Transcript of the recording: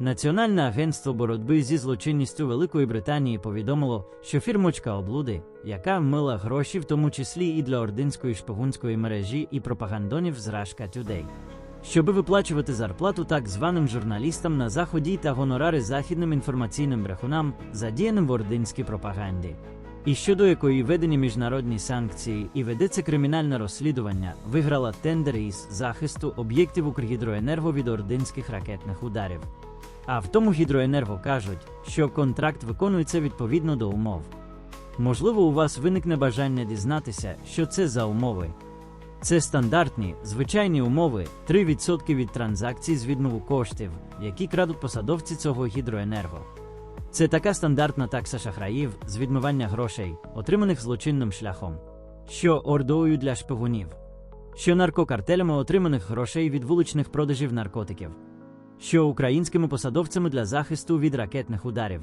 Національне агентство боротьби зі злочинністю Великої Британії повідомило, що фірмочка облуди, яка мила гроші, в тому числі і для ординської шпигунської мережі і пропагандонів з Рашка Today, щоби виплачувати зарплату так званим журналістам на заході та гонорари західним інформаційним брехунам, задіяним в ординській пропаганді. І щодо якої введені міжнародні санкції і ведеться кримінальне розслідування, виграла тендер із захисту об'єктів Укргідроенерго від ординських ракетних ударів. А в тому гідроенерго кажуть, що контракт виконується відповідно до умов. Можливо, у вас виникне бажання дізнатися, що це за умови. Це стандартні, звичайні умови 3% від транзакцій з відмову коштів, які крадуть посадовці цього гідроенерго. Це така стандартна такса шахраїв з відмивання грошей, отриманих злочинним шляхом, що ордою для шпигунів, що наркокартелями отриманих грошей від вуличних продажів наркотиків, що українськими посадовцями для захисту від ракетних ударів.